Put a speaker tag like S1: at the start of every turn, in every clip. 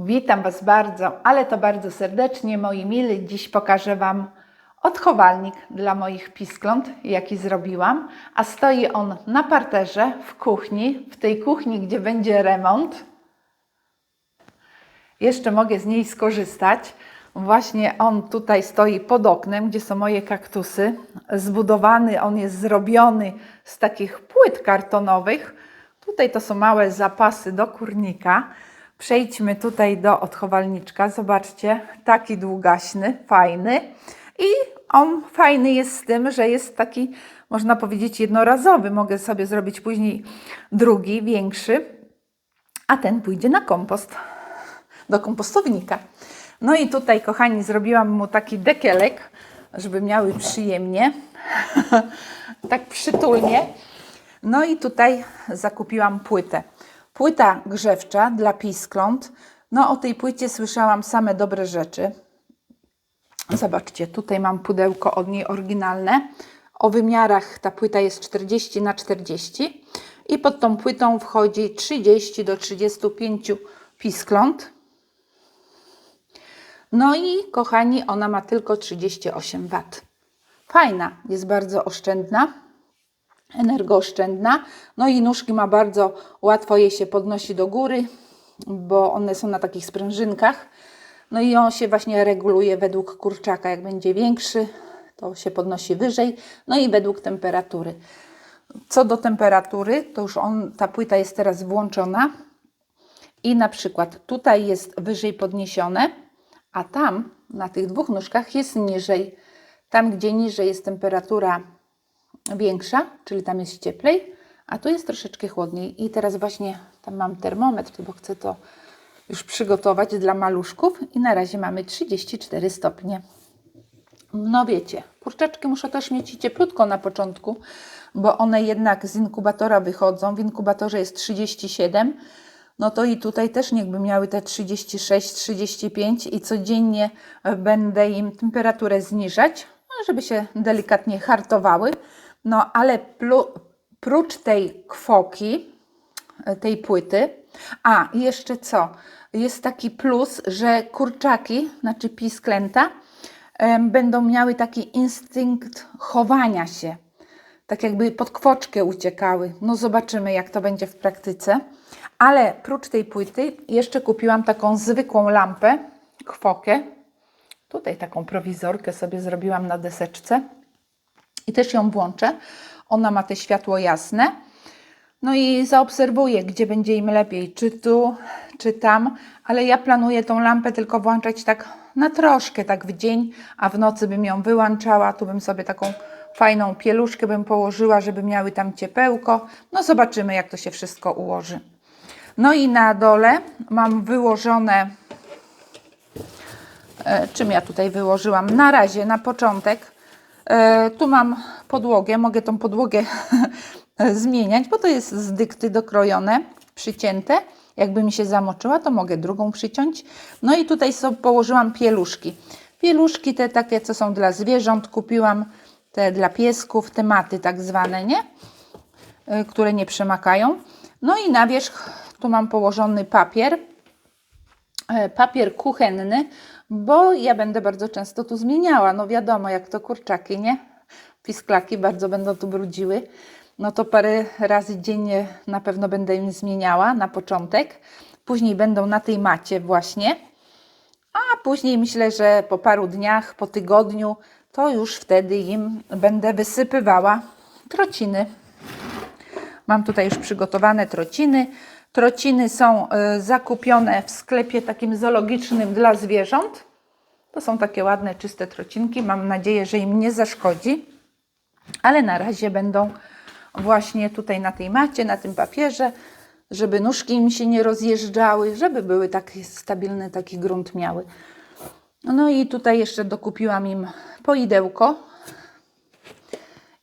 S1: Witam Was bardzo, ale to bardzo serdecznie, moi mili. Dziś pokażę Wam odchowalnik dla moich piskląt, jaki zrobiłam. A stoi on na parterze w kuchni, w tej kuchni, gdzie będzie remont. Jeszcze mogę z niej skorzystać. Właśnie on tutaj stoi pod oknem, gdzie są moje kaktusy. Zbudowany, on jest zrobiony z takich płyt kartonowych. Tutaj to są małe zapasy do kurnika. Przejdźmy tutaj do odchowalniczka. Zobaczcie, taki długaśny, fajny. I on fajny jest z tym, że jest taki, można powiedzieć, jednorazowy. Mogę sobie zrobić później drugi, większy, a ten pójdzie na kompost, do kompostownika. No i tutaj, kochani, zrobiłam mu taki dekielek, żeby miały przyjemnie, tak przytulnie. No i tutaj zakupiłam płytę. Płyta grzewcza dla piskląt. No o tej płycie słyszałam same dobre rzeczy. Zobaczcie, tutaj mam pudełko od niej oryginalne. O wymiarach ta płyta jest 40 na 40 i pod tą płytą wchodzi 30 do 35 piskląt. No i kochani, ona ma tylko 38 W. Fajna, jest bardzo oszczędna, energooszczędna. No i nóżki ma bardzo łatwo je się podnosi do góry, bo one są na takich sprężynkach. No i on się właśnie reguluje według kurczaka. Jak będzie większy, to się podnosi wyżej. No i według temperatury. Co do temperatury, to już on, ta płyta jest teraz włączona i na przykład tutaj jest wyżej podniesione, a tam na tych dwóch nóżkach jest niżej. Tam, gdzie niżej jest temperatura większa, czyli tam jest cieplej, a tu jest troszeczkę chłodniej. I teraz właśnie tam mam termometr, bo chcę to już przygotować dla maluszków i na razie mamy 34 stopnie. No wiecie, kurczaczki muszą też mieć cieplutko na początku, bo one jednak z inkubatora wychodzą. W inkubatorze jest 37, no to i tutaj też niechby miały te 36, 35 i codziennie będę im temperaturę zniżać, żeby się delikatnie hartowały. No ale prócz tej kwoki, tej płyty, a jeszcze co? Jest taki plus, że kurczaki, znaczy pisklęta, będą miały taki instynkt chowania się. Tak jakby pod kwoczkę uciekały. No zobaczymy, jak to będzie w praktyce. Ale prócz tej płyty jeszcze kupiłam taką zwykłą lampę, kwokę. Tutaj taką prowizorkę sobie zrobiłam na deseczce. I też ją włączę. Ona ma te światło jasne. No i zaobserwuję, gdzie będzie im lepiej, czy tu, czy tam, ale ja planuję tą lampę tylko włączać tak na troszkę, tak w dzień, a w nocy bym ją wyłączała, tu bym sobie taką fajną pieluszkę bym położyła, żeby miały tam ciepełko. No zobaczymy, jak to się wszystko ułoży. No i na dole mam wyłożone, e, czym ja tutaj wyłożyłam? Na razie, na początek, tu mam podłogę, mogę tą podłogę zmieniać, bo to jest z dykty dokrojone, przycięte. Jakby mi się zamoczyła, to mogę drugą przyciąć. No i tutaj sobie położyłam pieluszki. Pieluszki te takie, co są dla zwierząt, kupiłam te dla piesków, te maty tak zwane, nie? Y, które nie przemakają. No i na wierzch tu mam położony papier, e, papier kuchenny, bo ja będę bardzo często tu zmieniała. No wiadomo, jak to kurczaki, nie? Pisklaki bardzo będą tu brudziły. No to parę razy dziennie na pewno będę im zmieniała na początek. Później będą na tej macie właśnie. A później myślę, że po paru dniach, po tygodniu, to już wtedy im będę wysypywała trociny. Mam tutaj już przygotowane trociny. Trociny są y, zakupione w sklepie takim zoologicznym dla zwierząt. To są takie ładne, czyste trocinki. Mam nadzieję, że im nie zaszkodzi. Ale na razie będą właśnie tutaj na tej macie, na tym papierze, żeby nóżki im się nie rozjeżdżały, żeby były taki stabilny taki grunt miały. No i tutaj jeszcze dokupiłam im poidełko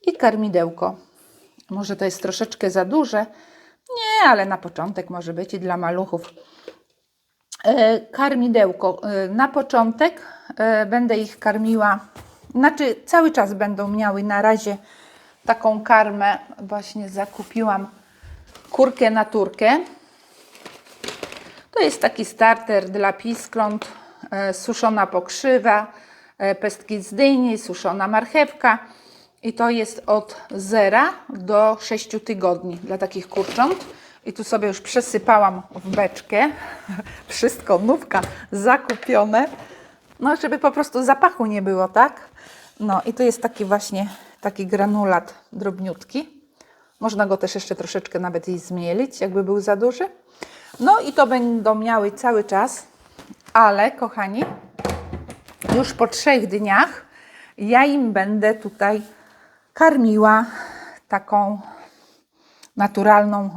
S1: i karmidełko. Może to jest troszeczkę za duże. Nie, ale na początek może być i dla maluchów. E, karmidełko. E, na początek e, będę ich karmiła, znaczy cały czas będą miały na razie taką karmę. Właśnie zakupiłam kurkę na turkę. To jest taki starter dla piskląt, suszona pokrzywa, pestki z dyni, suszona marchewka. I to jest od 0 do 6 tygodni dla takich kurcząt. I tu sobie już przesypałam w beczkę. Wszystko nówka zakupione. No, żeby po prostu zapachu nie było, tak? No i tu jest taki właśnie taki granulat drobniutki. Można go też jeszcze troszeczkę nawet i zmielić, jakby był za duży. No i to będą miały cały czas, ale kochani, już po trzech dniach ja im będę tutaj karmiła taką naturalną,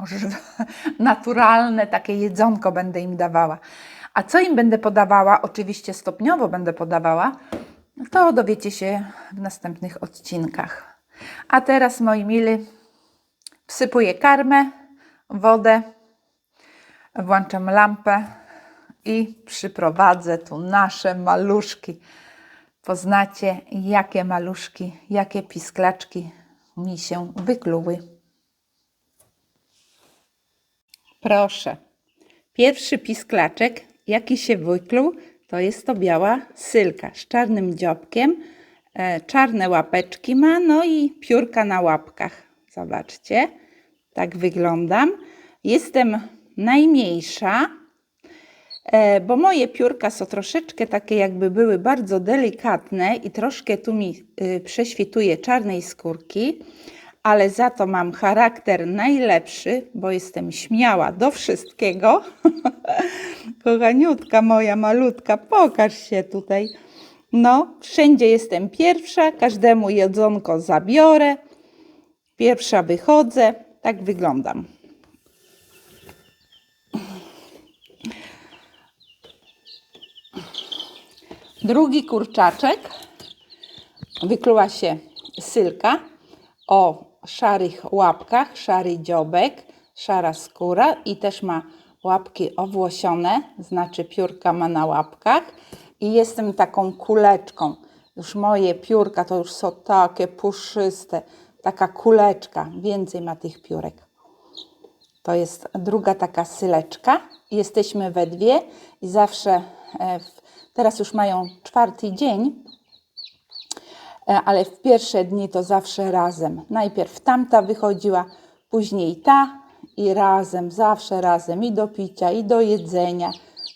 S1: naturalne takie jedzonko będę im dawała. A co im będę podawała, oczywiście stopniowo będę podawała, to dowiecie się w następnych odcinkach. A teraz, moi mili, wsypuję karmę, wodę, włączam lampę i przyprowadzę tu nasze maluszki. Poznacie, jakie maluszki, jakie pisklaczki mi się wykluły. Proszę. Pierwszy pisklaczek, jaki się wykluł, to jest to biała sylka z czarnym dziobkiem. E, czarne łapeczki ma, no i piórka na łapkach. Zobaczcie, tak wyglądam. Jestem najmniejsza, bo moje piórka są troszeczkę takie, jakby były bardzo delikatne i troszkę tu mi y, prześwituje czarnej skórki, ale za to mam charakter najlepszy, bo jestem śmiała do wszystkiego. Kochaniutka moja malutka, pokaż się tutaj. No, wszędzie jestem pierwsza, każdemu jedzonko zabiorę. Pierwsza wychodzę, tak wyglądam. Drugi kurczaczek wykluła się sylka o szarych łapkach, szary dziobek, szara skóra i też ma łapki owłosione, znaczy piórka ma na łapkach i jestem taką kuleczką. Już moje piórka to już są takie puszyste, taka kuleczka, więcej ma tych piórek. To jest druga taka syleczka. Jesteśmy we dwie i zawsze, e, w, teraz już mają czwarty dzień, e, ale w pierwsze dni to zawsze razem. Najpierw tamta wychodziła, później ta i razem, zawsze razem i do picia, i do jedzenia.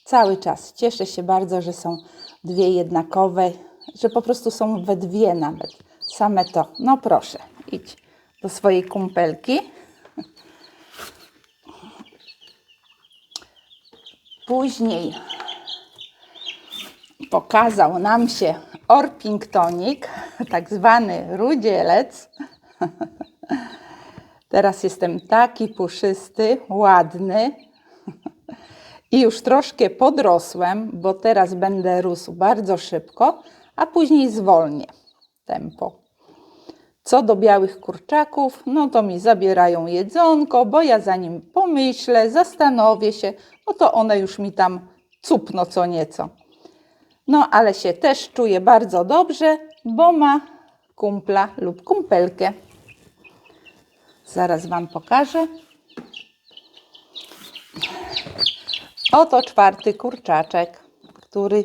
S1: Cały czas. Cieszę się bardzo, że są dwie jednakowe, że po prostu są we dwie nawet. Same to. No proszę, idź do swojej kumpelki. Później pokazał nam się Orpingtonik, tak zwany rudzielec. Teraz jestem taki puszysty, ładny i już troszkę podrosłem, bo teraz będę rósł bardzo szybko, a później zwolnię tempo. Co do białych kurczaków, no to mi zabierają jedzonko, bo ja zanim pomyślę, zastanowię się, no to one już mi tam cupno co nieco. No ale się też czuję bardzo dobrze, bo ma kumpla lub kumpelkę. Zaraz Wam pokażę. Oto czwarty kurczaczek, który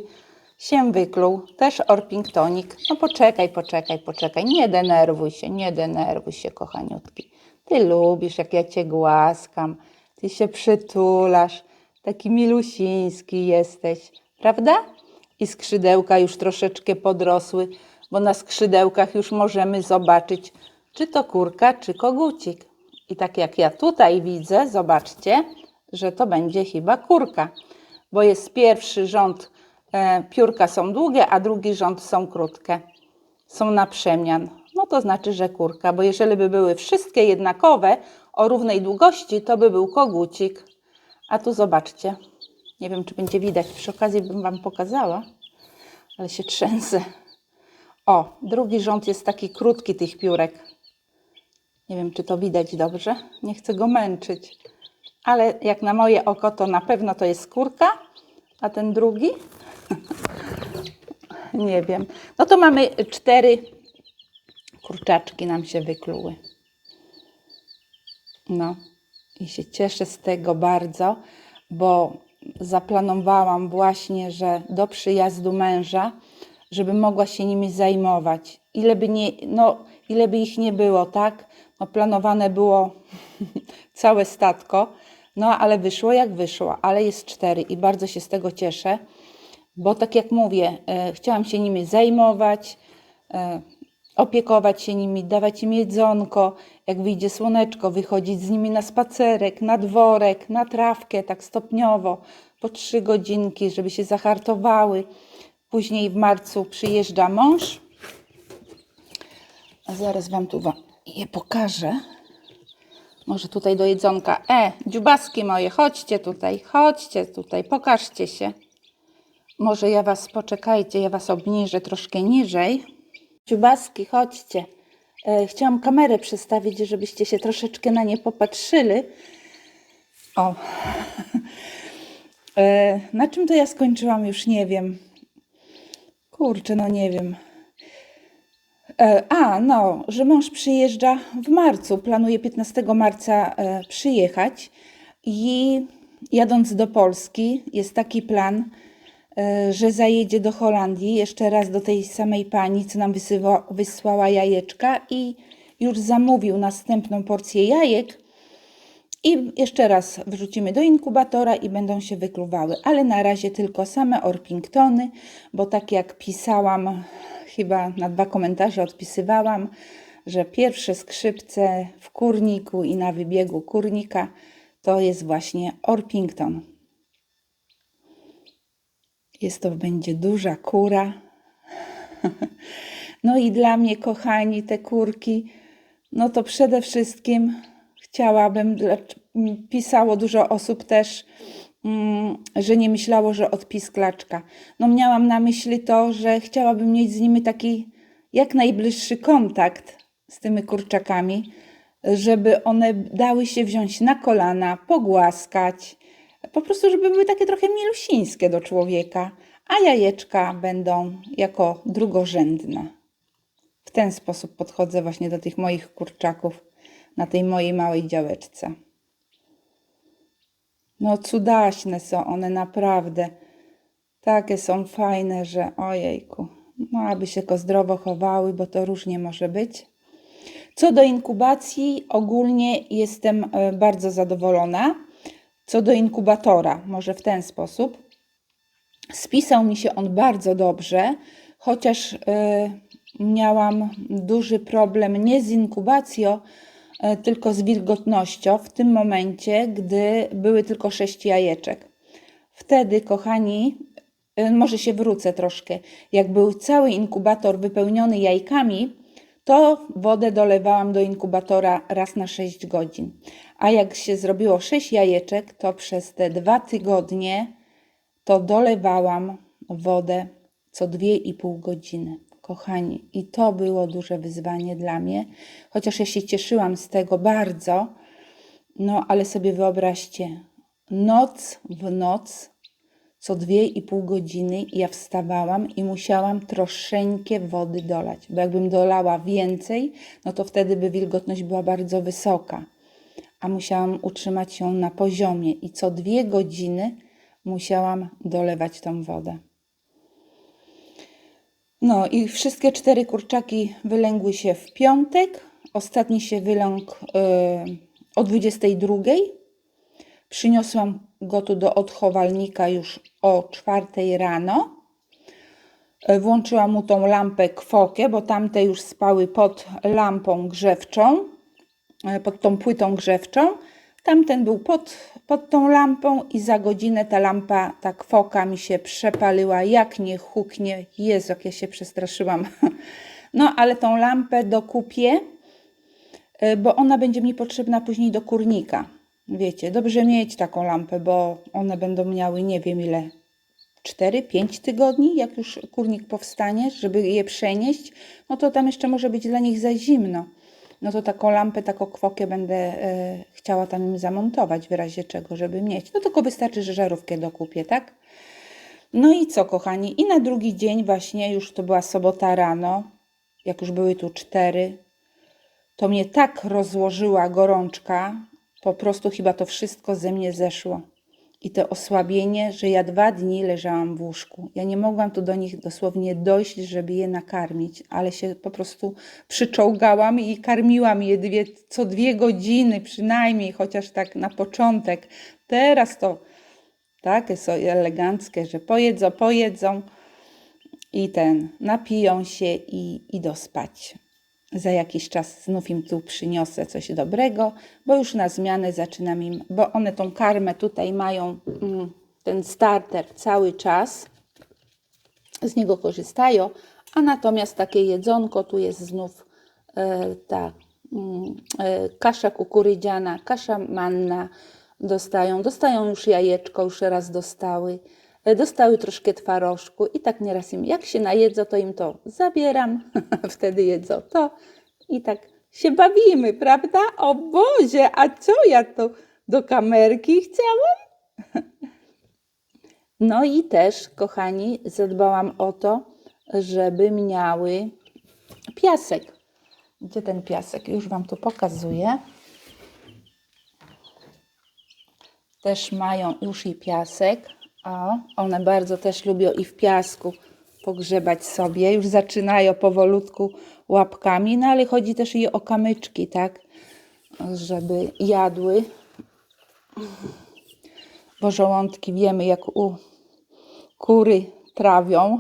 S1: się wykluł. Też Orpingtonik. No poczekaj, poczekaj, poczekaj. Nie denerwuj się, nie denerwuj się, kochaniutki. Ty lubisz, jak ja Cię głaskam. Ty się przytulasz. Taki milusiński jesteś, prawda? I skrzydełka już troszeczkę podrosły, bo na skrzydełkach już możemy zobaczyć, czy to kurka, czy kogucik. I tak jak ja tutaj widzę, zobaczcie, że to będzie chyba kurka, bo jest pierwszy rząd, e, piórka są długie, a drugi rząd są krótkie. Są na przemian. No to znaczy, że kurka, bo jeżeli by były wszystkie jednakowe, o równej długości, to by był kogucik. A tu zobaczcie. Nie wiem, czy będzie widać. Przy okazji bym Wam pokazała, ale się trzęsę. O, drugi rząd jest taki krótki tych piórek. Nie wiem, czy to widać dobrze. Nie chcę go męczyć. Ale jak na moje oko, to na pewno to jest skórka, a ten drugi? Nie wiem. No to mamy cztery kurczaczki nam się wykluły. No i się cieszę z tego bardzo, bo zaplanowałam właśnie, że do przyjazdu męża, żeby mogła się nimi zajmować. Ile by, nie, no, ile by ich nie było, tak? No, planowane było całe statko, no ale wyszło jak wyszło, ale jest cztery i bardzo się z tego cieszę, bo tak jak mówię, e, chciałam się nimi zajmować, e, opiekować się nimi, dawać im jedzonko, jak wyjdzie słoneczko, wychodzić z nimi na spacerek, na dworek, na trawkę, tak stopniowo, po trzy godzinki, żeby się zahartowały. Później w marcu przyjeżdża mąż. A zaraz Wam tu je pokażę. Może tutaj do jedzonka. E, dziubaski moje, chodźcie tutaj, chodźcie tutaj, pokażcie się. Może ja Was, poczekajcie, ja Was obniżę troszkę niżej. Dziubaski, chodźcie. E, chciałam kamerę przestawić, żebyście się troszeczkę na nie popatrzyli. O. E, na czym to ja skończyłam, już nie wiem. Kurczę, no nie wiem. E, A, no, że mąż przyjeżdża w marcu. Planuje 15 marca przyjechać i jadąc do Polski jest taki plan, że zajedzie do Holandii jeszcze raz do tej samej pani, co nam wysyła, wysłała jajeczka i już zamówił następną porcję jajek. I jeszcze raz wrzucimy do inkubatora i będą się wykluwały, ale na razie tylko same Orpingtony, bo tak jak pisałam, chyba na dwa komentarze odpisywałam, że pierwsze skrzypce w kurniku i na wybiegu kurnika to jest właśnie Orpington. Jest to będzie duża kura. No i dla mnie, kochani, te kurki, no to przede wszystkim chciałabym, pisało dużo osób też, mm, że nie myślało, że odpis klaczka. No miałam na myśli to, że chciałabym mieć z nimi taki jak najbliższy kontakt z tymi kurczakami, żeby one dały się wziąć na kolana, pogłaskać, po prostu, żeby były takie trochę milusińskie do człowieka, a jajeczka będą jako drugorzędne. W ten sposób podchodzę właśnie do tych moich kurczaków na tej mojej małej działeczce. No cudaśne są one naprawdę. Takie są fajne, że ojejku. No aby się go zdrowo chowały, bo to różnie może być. Co do inkubacji, ogólnie jestem e, bardzo zadowolona. Co do inkubatora, może w ten sposób. Spisał mi się on bardzo dobrze, chociaż y, miałam duży problem nie z inkubacją, y, tylko z wilgotnością w tym momencie, gdy były tylko sześć jajeczek. Wtedy, kochani, y, może się wrócę troszkę. Jak był cały inkubator wypełniony jajkami, to wodę dolewałam do inkubatora raz na 6 godzin. A jak się zrobiło 6 jajeczek, to przez te dwa tygodnie to dolewałam wodę co 2,5 godziny. Kochani, i to było duże wyzwanie dla mnie, chociaż ja się cieszyłam z tego bardzo, no ale sobie wyobraźcie, noc w noc, co 2,5 godziny ja wstawałam i musiałam troszeczkę wody dolać, bo jakbym dolała więcej, no to wtedy by wilgotność była bardzo wysoka, a musiałam utrzymać ją na poziomie i co dwie godziny musiałam dolewać tą wodę. No i wszystkie cztery kurczaki wylęgły się w piątek. Ostatni się wyląkł yy, o 22. Przyniosłam go tu do odchowalnika już o 4 rano. Yy, Włączyłam mu tą lampę kwokę, bo tamte już spały pod lampą grzewczą, yy, pod tą płytą grzewczą. Tamten był pod, pod tą lampą i za godzinę ta lampa, ta kwoka mi się przepaliła, jak nie huknie. Jezu, jak ja się przestraszyłam. No, ale tą lampę dokupię, y, bo ona będzie mi potrzebna później do kurnika. Wiecie, dobrze mieć taką lampę, bo one będą miały nie wiem ile, 4-5 tygodni, jak już kurnik powstanie, żeby je przenieść, no to tam jeszcze może być dla nich za zimno. No to taką lampę, taką kwokę będę e, chciała tam im zamontować w razie czego, żeby mieć. No tylko wystarczy, że żarówkę dokupię, tak? No i co, kochani? I na drugi dzień właśnie, już to była sobota rano, jak już były tu cztery, to mnie tak rozłożyła gorączka, po prostu chyba to wszystko ze mnie zeszło. i to osłabienie, że ja dwa dni leżałam w łóżku. Ja nie mogłam tu do nich dosłownie dojść, żeby je nakarmić, ale się po prostu przyczołgałam i karmiłam je dwie, co dwie godziny przynajmniej, chociaż tak na początek. Teraz to takie są eleganckie, że pojedzą, pojedzą i ten, napiją się i idą spać. Za jakiś czas znów im tu przyniosę coś dobrego, bo już na zmianę zaczynam im, bo one tą karmę tutaj mają, mm, ten starter cały czas, z niego korzystają, a natomiast takie jedzonko tu jest znów e, ta mm, e, kasza kukurydziana, kasza manna dostają, dostają już jajeczko, już raz dostały, dostały troszkę twarożku i tak nieraz im, jak się najedzą, to im to zabieram, wtedy jedzą to i tak się bawimy, prawda? O Boże, a co ja to do kamerki chciałam? No i też, kochani, zadbałam o to, żeby miały piasek. Gdzie ten piasek? Już Wam tu pokazuję. Też mają już i piasek. O, one bardzo też lubią i w piasku pogrzebać sobie. Już zaczynają powolutku łapkami, no ale chodzi też i o kamyczki, tak? Żeby jadły. Bo żołądki wiemy, jak u kury trawią.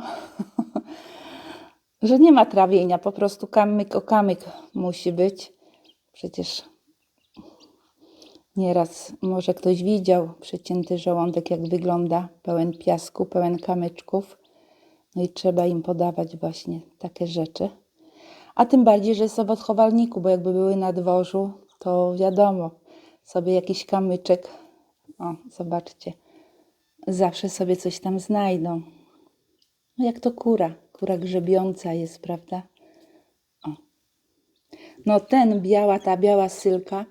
S1: że nie ma trawienia, po prostu kamyk o kamyk musi być. Przecież nieraz może ktoś widział przecięty żołądek, jak wygląda, pełen piasku, pełen kamyczków. No i trzeba im podawać właśnie takie rzeczy. A tym bardziej, że są w odchowalniku, bo jakby były na dworzu, to wiadomo, sobie jakiś kamyczek, o, zobaczcie, zawsze sobie coś tam znajdą. No jak to kura, kura grzebiąca jest, prawda? O. No ten biała, ta biała sylka,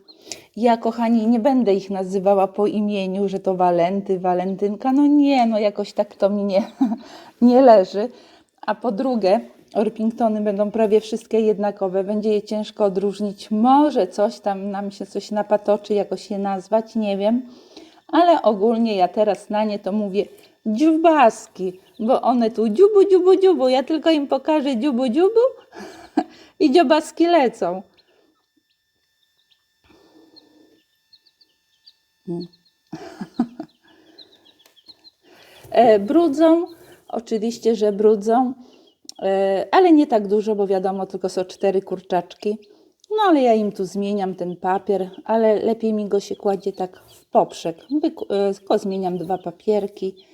S1: ja kochani nie będę ich nazywała po imieniu, że to Walenty, Walentynka, no nie, no jakoś tak to mi nie, nie leży. A po drugie, Orpingtony będą prawie wszystkie jednakowe, będzie je ciężko odróżnić. Może coś tam nam się coś napatoczy, jakoś je nazwać, nie wiem. Ale ogólnie ja teraz na nie to mówię dziubaski, bo one tu dziubu, dziubu, dziubu. Ja tylko im pokażę dziubu, dziubu i dziobaski lecą. Hmm. E, brudzą, oczywiście, że brudzą, e, ale nie tak dużo, bo wiadomo, tylko są cztery kurczaczki. No ale ja im tu zmieniam ten papier, ale lepiej mi go się kładzie tak w poprzek. E, Tylko zmieniam dwa papierki.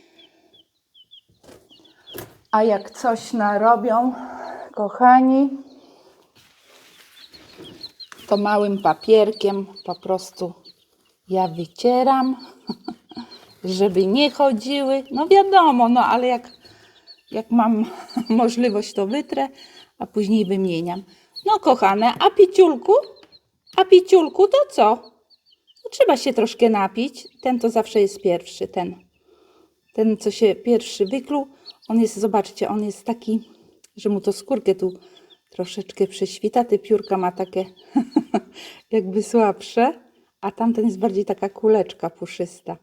S1: A jak coś narobią, kochani, to małym papierkiem po prostu ja wycieram, żeby nie chodziły. No wiadomo, no ale jak, jak mam możliwość, to wytrę, a później wymieniam. No kochane, a piciulku? A piciulku to co? No, trzeba się troszkę napić. Ten to zawsze jest pierwszy, ten. Ten, co się pierwszy wykluł, on jest, zobaczcie, on jest taki, że mu to skórkę tu troszeczkę prześwita. Te piórka ma takie jakby słabsze, a tamten jest bardziej taka kuleczka puszysta.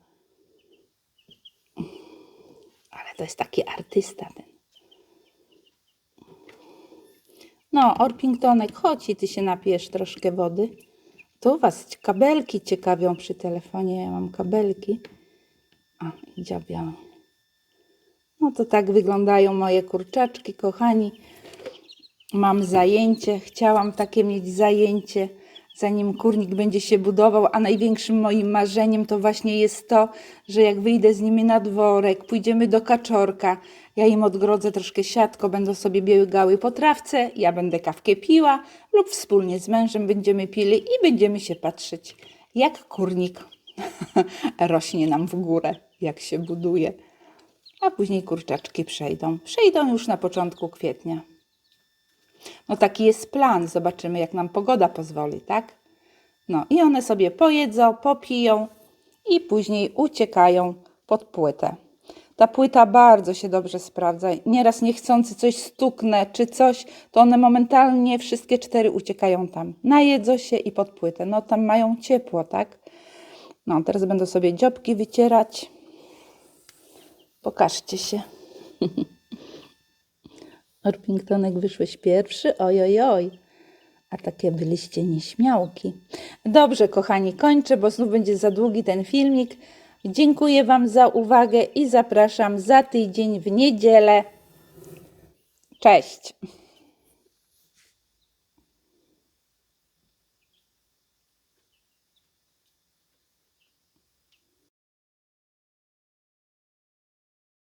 S1: Ale to jest taki artysta ten. No, Orpingtonek, chodź i ty się napijesz troszkę wody. Tu was kabelki ciekawią przy telefonie. Ja mam kabelki. A, i. No to tak wyglądają moje kurczaczki, kochani. Mam zajęcie. Chciałam takie mieć zajęcie, zanim kurnik będzie się budował, a największym moim marzeniem to właśnie jest to, że jak wyjdę z nimi na dworek, pójdziemy do kaczorka, ja im odgrodzę troszkę siatko, będą sobie biegały po trawce, ja będę kawkę piła lub wspólnie z mężem będziemy pili i będziemy się patrzeć, jak kurnik rośnie nam w górę, jak się buduje. A później kurczaczki przejdą. Przejdą już na początku kwietnia. No taki jest plan. Zobaczymy, jak nam pogoda pozwoli, tak? No i one sobie pojedzą, popiją i później uciekają pod płytę. Ta płyta bardzo się dobrze sprawdza. Nieraz niechcący coś stuknę czy coś, to one momentalnie wszystkie cztery uciekają tam. Najedzą się i pod płytę. No tam mają ciepło, tak? No teraz będę sobie dziobki wycierać. Pokażcie się. Orpingtonek wyszłeś pierwszy, oj, oj, oj. A takie byliście nieśmiałki. Dobrze, kochani, kończę, bo znów będzie za długi ten filmik. Dziękuję Wam za uwagę i zapraszam za tydzień w niedzielę. Cześć!